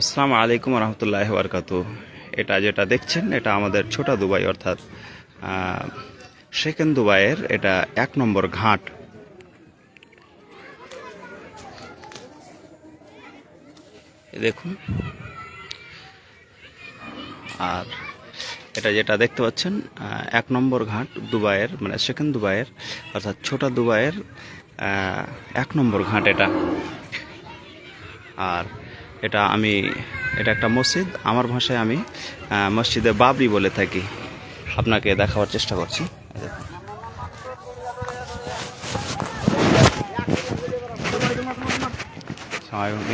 আসসালামু আলাইকুম রহমতুল্লাহ বরকাত এটা যেটা দেখছেন, এটা আমাদের ছোটা দুবাই, অর্থাৎ সেকেন্ড দুবাইয়ের এটা এক নম্বর ঘাট। দেখুন। আর এটা যেটা দেখতে পাচ্ছেন এক নম্বর ঘাট দুবাইয়ের মানে সেকেন্ড দুবাইয়ের, অর্থাৎ ছোটা দুবাইয়ের এক নম্বর ঘাট এটা। আর এটা আমি, এটা একটা মসজিদ। আমার ভাষায় আমি মসজিদে বাবরি বলে থাকি। আপনাকে দেখাবার চেষ্টা করছি।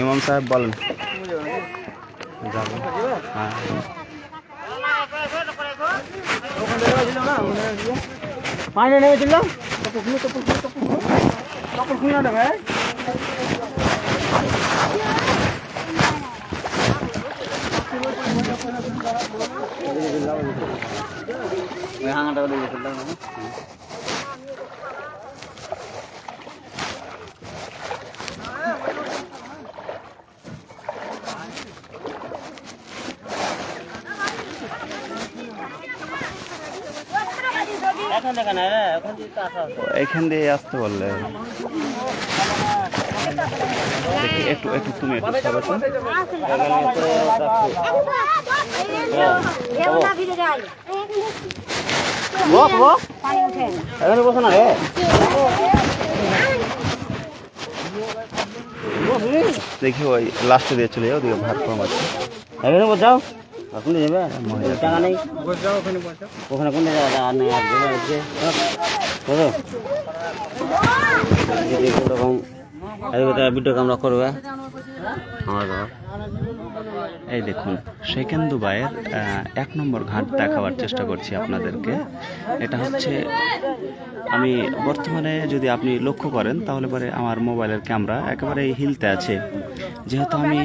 ইমাম সাহেব, বলেন। হ্যাঁ। পানি নেমেছিল কাপড় খুলে কাপড় খুলে কাপড় আসা এখান দিয়ে আসতে বললে। দেখি একটু একটু তুমি একটু এখানে বসো না রে দেখি ওই লাস্টে দিয়ে চলে যাও ওদিকে ভাত কম আছে এখানে বসাও এখন যাবে টাকা নেই। ওখানে কোন জায়গা আর নেই আর যাবে এরকম ভিডিও করবে। এই দেখুন সেকেন্ড দুবাইয়ের এক নম্বর ঘাট দেখাবার চেষ্টা করছি আপনাদেরকে। এটা হচ্ছে, আমি বর্তমানে যদি আপনি লক্ষ্য করেন, তাহলে পরে আমার মোবাইলের ক্যামেরা একেবারে হিলতে আছে। যেহেতু আমি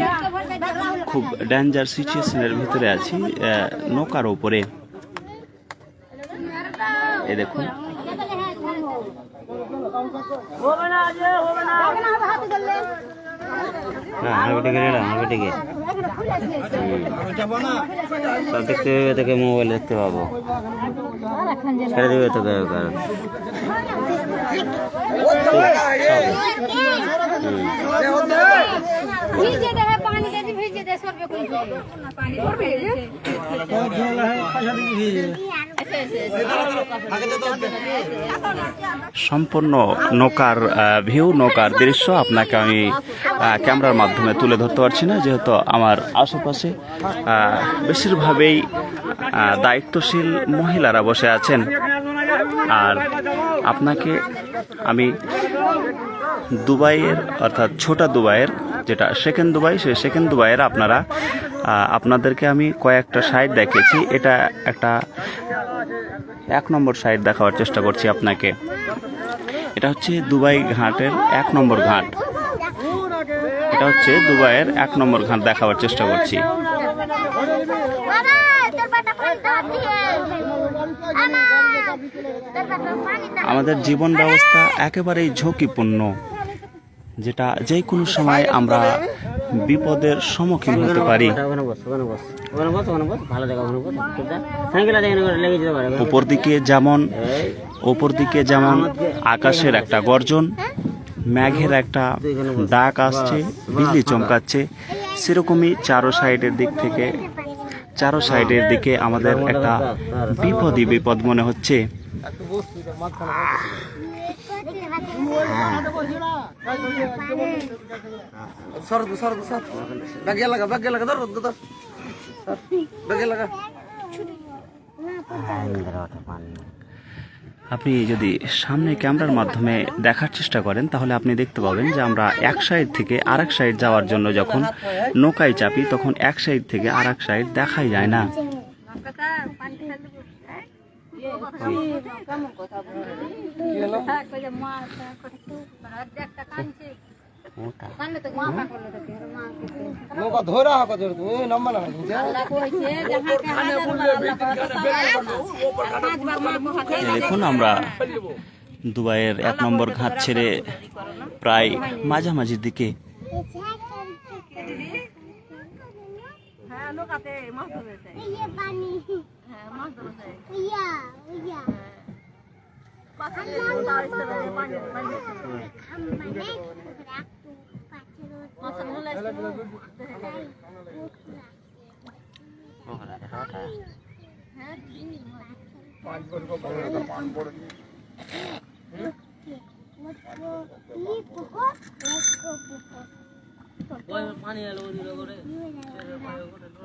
খুব ডেঞ্জার সিচুয়েশনের ভিতরে আছি নৌকার উপরে। এই দেখুন না আমার বেটিকে রে আমার বেটিকে সব দেখতে পেবে তোকে মোবাইল দেখতে পাবো। ছেড়ে দেবে তোকে কারণ ভিজে দে সরবে কোন পানি সম্পূর্ণ নৌকার ভিউ, নৌকার দৃশ্য আপনাকে আমি ক্যামেরার মাধ্যমে তুলে ধরতে পারছি না, যেহেতু আমার আশেপাশে বেশিরভাগই দায়িত্বশীল মহিলারা বসে আছেন। আর আপনাকে আমি দুবাইয়ের, অর্থাৎ ছোটা দুবাইয়ের, যেটা সেকেন্ড দুবাই, সেই সেকেন্ড দুবাইয়ের আপনারা আপনাদেরকে আমি কয়েকটা সাইড দেখেছি এটা একটা এক নম্বর সাইড দেখাবার চেষ্টা করছি আপনাকে। এটা হচ্ছে দুবাই ঘাটের এক নম্বর ঘাট। এটা হচ্ছে দুবাইয়ের এক নম্বর ঘাট দেখাবার চেষ্টা করছি। আমাদের জীবন ব্যবস্থা একেবারেই ঝুঁকিপূর্ণ, যেটা যে কোনো সময় আমরা বিপদের সম্মুখীন হতে পারি। উপর দিকে যেমন ওপর দিকে যেমন আকাশের একটা গর্জন, মেঘের একটা ডাক আসছে, বিজলি চমকাচ্ছে, সেরকমই চারো সাইডের দিক থেকে চারো সাইডের দিকে আমাদের একটা বিপদই বিপদ মনে হচ্ছে। আপনি যদি সামনে ক্যামেরার মাধ্যমে দেখার চেষ্টা করেন, তাহলে আপনি দেখতে পাবেন যে আমরা এক সাইড থেকে আর এক সাইড যাওয়ার জন্য যখন নৌকায় চাপি, তখন এক সাইড থেকে আর এক সাইড দেখাই যায় না। নৌকা নাম্বার দেখুন আমরা দুবাইয়ের এক নম্বর ঘাট ছেড়ে প্রায় মাঝামাঝির দিকে নৌকাতে মাছ ধরে যায়। এই যে পানি। হ্যাঁ মাছ ধরে যায়। ইয়া ইয়া মাছ ধরে তার ইচ্ছে করে পানি পানি খাম্বানে রাখতু পাথর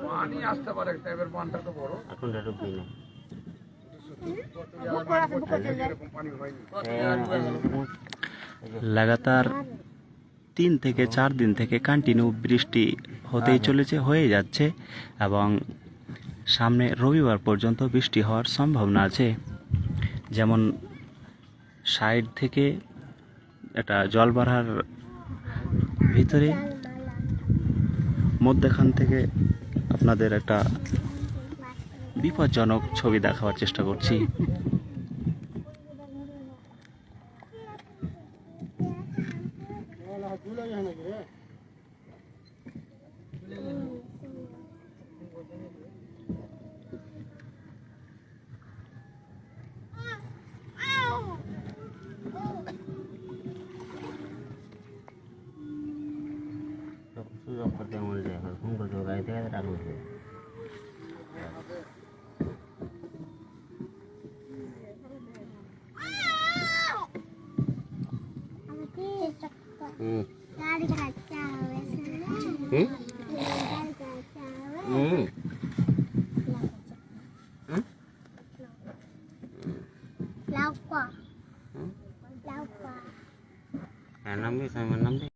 পানি আসতে পারে টাইপের পানটা তো বড়। এখন না লাগাতার তিন থেকে চার দিন থেকে কন্টিনিউ বৃষ্টি হতেই চলেছে হয়ে যাচ্ছে এবং সামনে রবিবার পর্যন্ত বৃষ্টি হওয়ার সম্ভাবনা আছে। যেমন সাইড থেকে এটা জল বাড়ার ভিতরে মধ্যখান থেকে আপনাদের একটা বিপজ্জনক ছবি দেখাবার চেষ্টা করছি। 하루 후에. 응. 응? 응.